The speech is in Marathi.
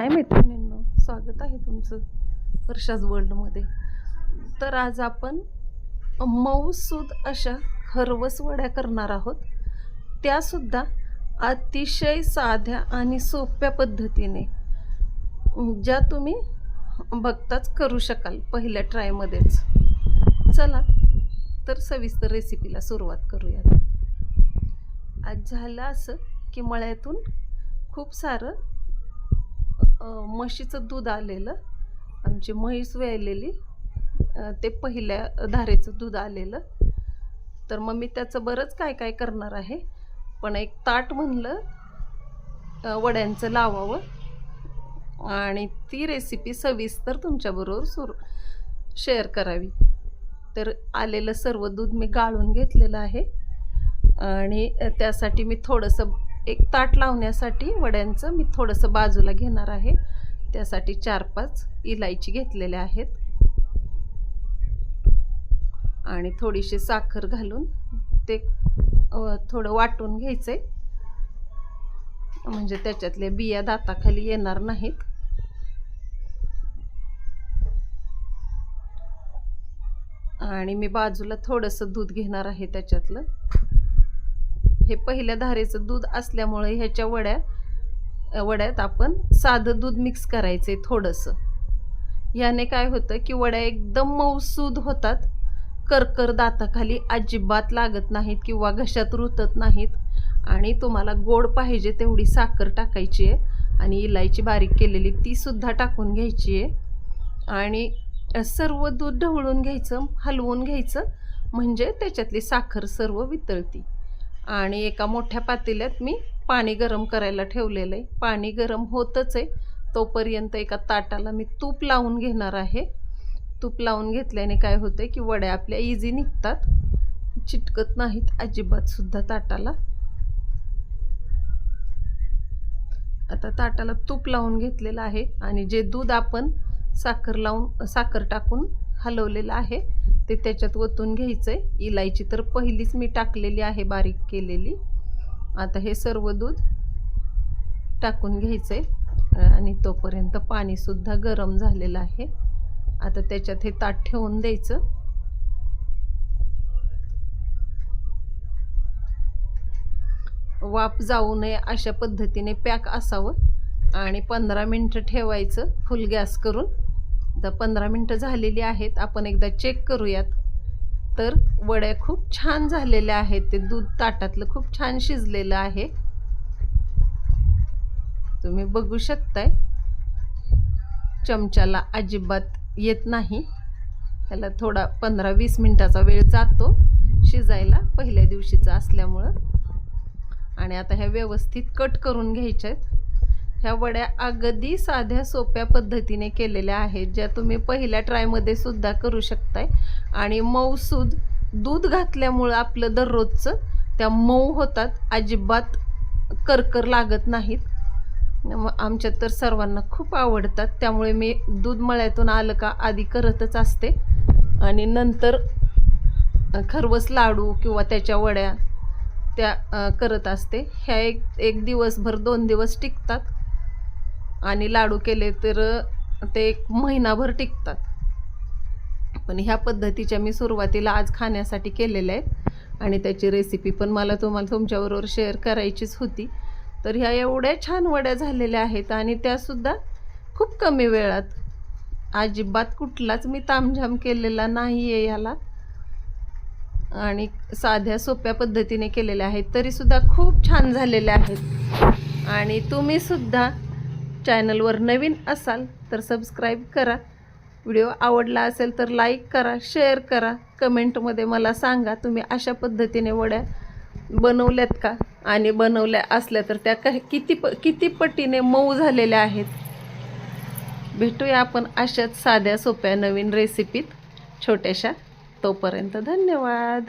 हाय मैत्रिणींनो स्वागत आहे तुमचं वर्षाज वर्ल्डमध्ये तर आज आपण मऊसूद अशा खरवस वड्या करणार आहोत. त्यासुद्धा अतिशय साध्या आणि सोप्या पद्धतीने ज्या तुम्ही बघताच करू शकाल पहिल्या ट्रायमध्येच. चला तर सविस्तर रेसिपीला सुरुवात करूयात. आज झालं असं की मळ्यातून खूप सारं म्हशीचं दूध आलेलं आमची म्हैस वेळलेली ते पहिल्या धारेचं दूध आलेलं. तर मग मी त्याचं बरंच काय काय करणार आहे पण एक ताट म्हणलं वड्यांचं लावावं. आणि ती रेसिपी सविस्तर तुमच्याबरोबर सुरू शेअर करावी. तर आलेलं सर्व दूध मी गाळून घेतलेलं आहे. आणि त्यासाठी मी थोडंसं एक ताट लावण्यासाठी वड्यांचं मी थोडंसं बाजूला घेणार आहे. त्यासाठी चार पाच इलायची घेतलेल्या आहेत. आणि थोडीशी साखर घालून ते थोडं वाटून घ्यायचं म्हणजे त्याच्यातले बिया दाताखाली येणार नाहीत. आणि मी बाजूला थोडंसं दूध घेणार आहे त्याच्यातलं. हे पहिल्या धारेचं दूध असल्यामुळे ह्याच्या वड्या वड्यात आपण साधं दूध मिक्स करायचे थोडंसं. ह्याने काय होतं की वड्या एकदम मऊसूद होतात. करकर दाताखाली अजिबात लागत नाहीत किंवा घशात रुतत नाहीत आणि तुम्हाला गोड पाहिजे तेवढी साखर टाकायची आहे आणि इलायची बारीक केलेली तीसुद्धा टाकून घ्यायची आहे. आणि सर्व दूध ढवळून घ्यायचं हलवून घ्यायचं. म्हणजे त्याच्यातली साखर सर्व वितळती. आणि एका मोठ्या पातेल्यात मी पाणी गरम करायला ठेवलेलं आहे. पाणी गरम होतच आहे. तोपर्यंत एका ताटाला मी तूप लावून घेणार आहे. तूप लावून घेतल्याने काय होतं की वड्या आपल्या इझी निघतात. चिटकत नाहीत अजिबातसुद्धा ताटाला. आता ताटाला तूप लावून घेतलेलं आहे आणि जे दूध आपण साखर लावून साखर टाकून हलवलेलं आहे ते त्याच्यात ओतून घ्यायचं आहे इलायची तर पहिलीच मी टाकलेली आहे बारीक केलेली. आता हे सर्व दूध टाकून घ्यायचं आहे आणि तोपर्यंत पाणीसुद्धा गरम झालेलं आहे. आता त्याच्यात हे ताट ठेवून द्यायचं. वाफ जाऊ नये अशा पद्धतीने पॅक असावं. आणि पंधरा मिनटं ठेवायचं फुल गॅस करून. आता पंधरा मिनटं झालेली आहेत आपण एकदा चेक करूयात. तर वड्या खूप छान झालेल्या आहेत ते दूध ताटातलं खूप छान शिजलेलं आहे. तुम्ही बघू शकताय. चमच्याला अजिबात येत नाही. त्याला थोडा पंधरा वीस मिनटाचा वेळ जातो शिजायला पहिल्या दिवशीचा असल्यामुळं. आणि आता ह्या व्यवस्थित कट करून घ्यायच्या आहेत. ह्या वड्या अगदी साध्या सोप्या पद्धतीने केलेल्या आहेत ज्या तुम्ही पहिल्या ट्रायमध्ये सुद्धा करू शकताय. आणि मऊसूद दूध घातल्यामुळं आपलं दररोजचं त्या मऊ होतात अजिबात करकर लागत नाहीत. मग आमच्यात तर सर्वांना खूप आवडतात त्यामुळे मी दूध मळ्यातून आलं का आधी करतच असते. आणि नंतर खरवस लाडू किंवा त्याच्या वड्या त्या करत असते. ह्या एक एक दिवसभर दोन दिवस टिकतात. आणि लाडू केले तर ते एक महिनाभर टिकतात. पण ह्या पद्धतीच्या मी सुरुवातीला आज खाण्यासाठी केलेल्या आहेत. आणि त्याची रेसिपी पण मला तुम्हाला तुमच्याबरोबर शेअर करायचीच होती. तर ह्या एवढ्या छान वड्या झालेल्या आहेत आणि त्यासुद्धा खूप कमी वेळात. अजिबात कुठलाच मी तामझाम केलेला नाही आहे ह्याला. आणि साध्या सोप्या पद्धतीने केलेल्या आहेत. तरीसुद्धा खूप छान झालेल्या आहेत. आणि तुम्हीसुद्धा चॅनलवर नवीन असाल तर सबस्क्राईब करा. व्हिडिओ आवडला असेल तर लाईक करा शेअर करा. कमेंटमध्ये मला सांगा तुम्ही अशा पद्धतीने वड्या बनवल्यात का? आणि बनवल्या असल्या तर त्या काही किती प किती पटीने मऊ झालेल्या आहेत? भेटूया आपण अशाच साध्या सोप्या नवीन रेसिपीत छोट्याशा. तोपर्यंत धन्यवाद.